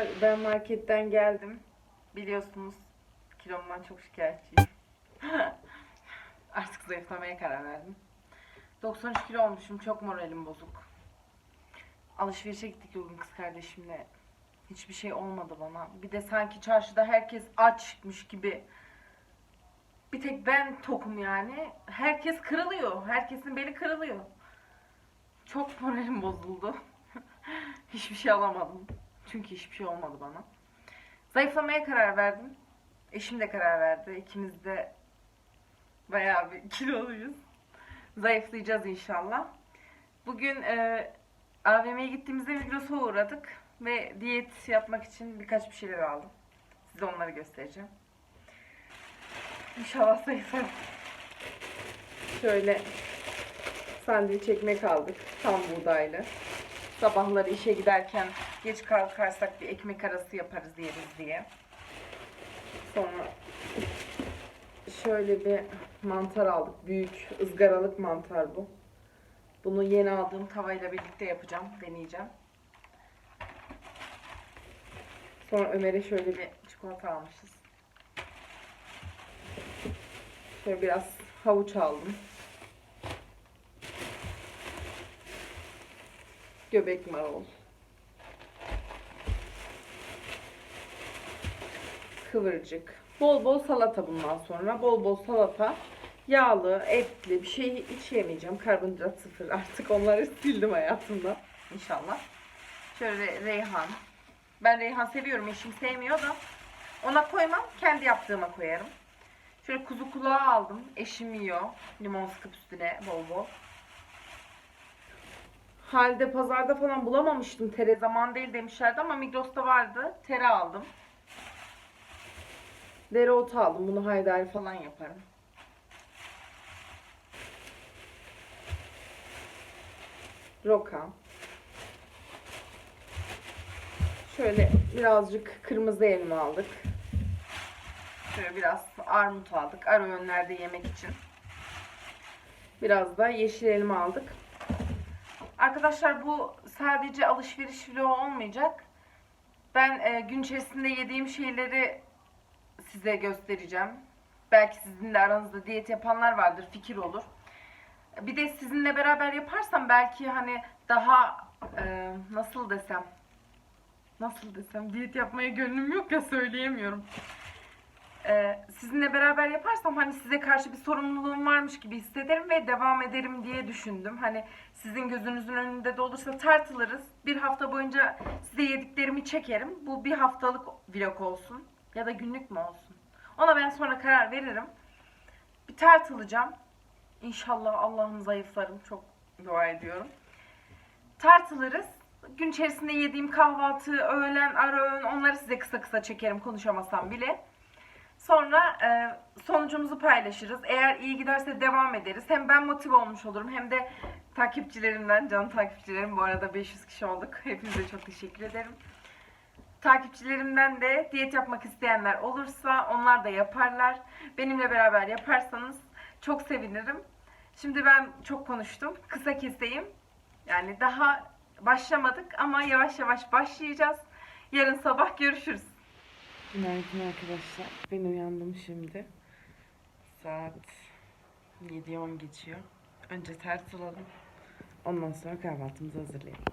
Arkadaşlar ben marketten geldim. Biliyorsunuz kilomdan çok şikayetçiyim. Artık zayıflamaya karar verdim. 93 kilo olmuşum. Çok moralim bozuk. Alışverişe gittik bugün kız kardeşimle. Hiçbir şey olmadı bana. Bir de sanki çarşıda herkes açmış gibi. Bir tek ben tokum yani. Herkes kırılıyor. Herkesin beli kırılıyor. Çok moralim bozuldu. Hiçbir şey alamadım. Çünkü hiçbir şey olmadı bana. Zayıflamaya karar verdim. Eşim de karar verdi. İkimiz de bayağı bir kiloluyuz. Zayıflayacağız inşallah. Bugün e, AVM'ye gittiğimizde Migros'a uğradık. Ve diyet yapmak için birkaç bir şeyler aldım. Size onları göstereceğim. İnşallah zayıflarım. Şöyle sandviç ekmek aldık. Tam buğdaylı. Sabahları işe giderken geç kalkarsak bir ekmek arası yaparız yeriz diye. Sonra şöyle bir mantar aldık. Büyük ızgaralık mantar bu. Bunu yeni aldığım tavayla birlikte yapacağım. Deneyeceğim. Sonra Ömer'e şöyle bir çikolata almışız. Şöyle biraz havuç aldım. Göbek marul. Kıvırcık. Bol bol salata bundan sonra. Bol bol salata. Yağlı, etli bir şey hiç yemeyeceğim. Karbonhidrat sıfır. Artık onları sildim hayatımda. İnşallah. Şöyle reyhan. Ben reyhan seviyorum. Eşim sevmiyor da. Ona koymam. Kendi yaptığıma koyarım. Şöyle kuzu kulağı aldım. Eşim yiyor. Limon sıkıp üstüne bol bol. Halde pazarda falan bulamamıştım. Tere zaman değil demişlerdi ama Migros'ta vardı. Tere aldım. Dereotu aldım. Bunu haydari falan yaparım. Roka. Şöyle birazcık kırmızı elma aldık. Şöyle biraz armut aldık. Ara öğünlerde yemek için. Biraz da yeşil elma aldık. Arkadaşlar bu sadece alışveriş vlogu olmayacak. Ben e, gün içerisinde yediğim şeyleri size göstereceğim. Belki sizin de aranızda diyet yapanlar vardır, fikir olur. Bir de sizinle beraber yaparsam belki hani daha e, nasıl desem nasıl desem diyet yapmaya gönlüm yok ya söyleyemiyorum. E, sizinle beraber yaparsam hani size karşı bir sorumluluğum varmış gibi hissederim ve devam ederim diye düşündüm. Hani sizin gözünüzün önünde de olursa tartılırız. Bir hafta boyunca size yediklerimi çekerim. Bu bir haftalık vlog olsun ya da günlük mü olsun. Ona ben sonra karar veririm. Bir tartılacağım. İnşallah Allah'ım zayıflarım. Çok dua ediyorum. Tartılırız. Gün içerisinde yediğim kahvaltı, öğlen, ara öğün onları size kısa kısa çekerim konuşamasam bile. Sonra e, sonucumuzu paylaşırız. Eğer iyi giderse devam ederiz. Hem ben motive olmuş olurum hem de takipçilerimden, can takipçilerim bu arada 500 kişi olduk. Hepinize çok teşekkür ederim. Takipçilerimden de diyet yapmak isteyenler olursa onlar da yaparlar. Benimle beraber yaparsanız çok sevinirim. Şimdi ben çok konuştum. Kısa keseyim. Yani daha başlamadık ama yavaş yavaş başlayacağız. Yarın sabah görüşürüz. Günaydın arkadaşlar. Ben uyandım şimdi. Saat 7-10 geçiyor. Önce tartılalım. Ondan sonra kahvaltımızı hazırlayalım.